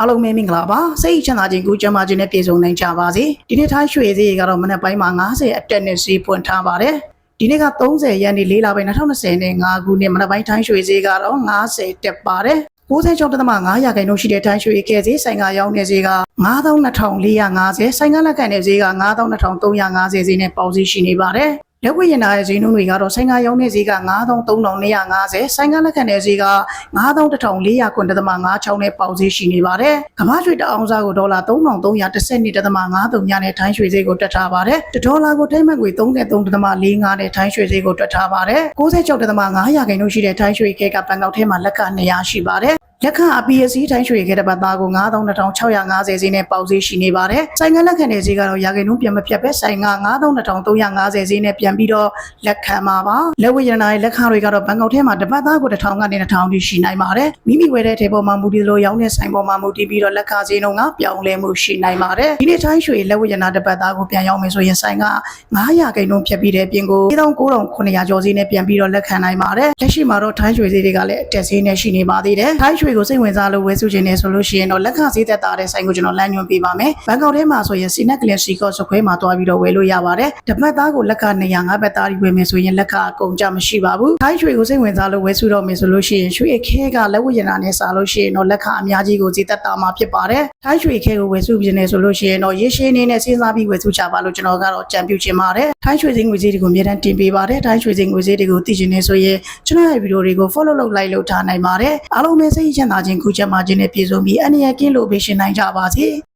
အားလုံးပဲမင်္ဂလာပါစိတ်ချမ်းသာခြင်းကိုကျန်းမာခြင်းနဲ့ပြည့်စုံနိုင်ကြပါစေဒီနေ့ထိုင်းရွှေဈေးကတော့မနေ့ပိုင်းမှာ90အတက်နဲ့ဈေးပွင့်ထားပါတယ်ဒီနေ့က30ရက်နေ့၄လပိုင်း2020နဲ့5ခုနှစ်မနေ့ပိုင်းထိုင်းရွှေဈေးကတော့90တက်ပါတယ်96.5ရာခိုင်နှုန်းရှိတဲ့ထိုင်းရွှေကဲဈေးဆိုင်ကရောင်းနေဈေးက92,450ဆိုင်ကလက်ခံတဲ့ဈေးက92,350ဈေးနဲ့ပေါက်ဈေးရှိနေပါတယ် လက်ဝဲရင်နာရဲ့ဈေးနှုန်းတွေကတော့ဆိုင်ကရောင်းတဲ့ဈေးက93,250ဆိုင်ကလက်ခံတဲ့ဈေးက91,400.56နဲ့ပေါက်ဈေးရှိနေပါတယ်။ကမ္ဘာရွှေတအောင်စားကိုဒေါ်လာ3,312.53ညနဲ့ထိုင်းရွှေဈေးကိုတွက်ထားပါတယ်။တဒေါ်လာကိုထိမှတ်ငွေ33.45နဲ့ထိုင်းရွှေဈေးကိုတွက်ထားပါတယ်။96.5ရာခိုင်နှုန်းရှိတဲ့ထိုင်းရွှေခဲကဘန်ကောက်ထဲမှာလက်က200ရှိပါတယ်။ လက်ခအပီအစီထိုင်းရွှေခဲတဲ့ဘတ်သားကို92,650ဈေးနဲ့ပေါက်ဈေးရှိနေပါတယ်။ဆိုင်ကလက်ခံတဲ့ဈေးကတော့ရာခိုင်နှုန်းပြန်မပြတ်ပဲဆိုင်က92,350ဈေးနဲ့ပြန်ပြီးတော့လက်ခံမှာပါ။လက်ဝဲရနာရဲ့လက်ခတွေကတော့ဘန်ကောက်ထဲမှာတပတ်သားကို1000ကနေ2000ထိရှိနိုင်ပါတယ်။မိမိဝယ်တဲ့ထေပေါ်မှာမူတည်လို့ရောင်းတဲ့ဆိုင်ပေါ်မှာမူတည်ပြီးတော့လက်ခဈေးနှုန်းကပြောင်းလဲမှုရှိနိုင်ပါတယ်။ဒီနေ့ထိုင်းရွှေလက်ဝဲရနာတပတ်သားကိုပြန်ရောင်းမယ်ဆိုရင်ဆိုင်က900ကိန်းနှုန်းဖြတ်ပြီးတဲ့အပြင်ကို9900ကျော်ဈေးနဲ့ပြန်ပြီးတော့လက်ခံနိုင်ပါတယ်။လက်ရှိမှာတော့ထိုင်းရွှေဈေးတွေကလည်းအတက်ဈေးနဲ့ရှိနေပါသေးတယ်။ထိုင်းရွှေကိုစိတ်ဝင်စားလို့ဝယ်စုခြင်းနဲ့ဆိုလို့ရှိရင်တော့လက်ခဈေးသက်သာတဲ့ဆိုင်ကိုကျွန်တော်လမ်းညွှန်ပေးပါမယ်။ဘန်ကောက်ထဲမှာဆိုရင်စီနက်ကလင်စီကော့စခွဲမှာတွားပြီးတော့ဝယ်လို့ရပါတယ်။တပတ်သားကိုလက်ခ200ငါးဘတ်သားပြီးဝယ်မယ်ဆိုရင်လက်ခအကုန်ကြမရှိပါဘူး။ထိုင်းရွှေကိုစိတ်ဝင်စားလို့ဝယ်စုတော့မယ်ဆိုလို့ရှိရင်ရွှေအခဲကလက်ဝတ်ရနာနဲ့စားလို့ရှိရင်တော့လက်ခအများကြီးကိုဈေးသက်သာမှာဖြစ်ပါတယ်။ထိုင်းရွှေခဲကိုဝယ်စုခြင်းနဲ့ဆိုလို့ရှိရင်တော့ရေရှည်အနေနဲ့စဉ်းစားပြီးဝယ်စုကြပါလို့ကျွန်တော်ကတော့ကြံပြုချင်ပါတယ်။ထိုင်းရွှေစင်းငွေဈေးတွေကိုအများတန်းတင်ပေးပါတယ်။ထိုင်းရွှေစင်းငွေဈေးတွေကိုသိချင်နေဆိုရင်ကျွန်တော်ရဲ့ဗီဒီယိုတွေကို follow လုပ်လိုက်လို့ထားနိုင်ပါတယ်။အားလုံးပဲစိတ်ချမ်းသာခြင်းကုချမ်းသာခြင်းနဲ့ပြည့်စုံပြီးအနေရကင်းလို့ပေးရှင်နိုင်ကြပါစေ။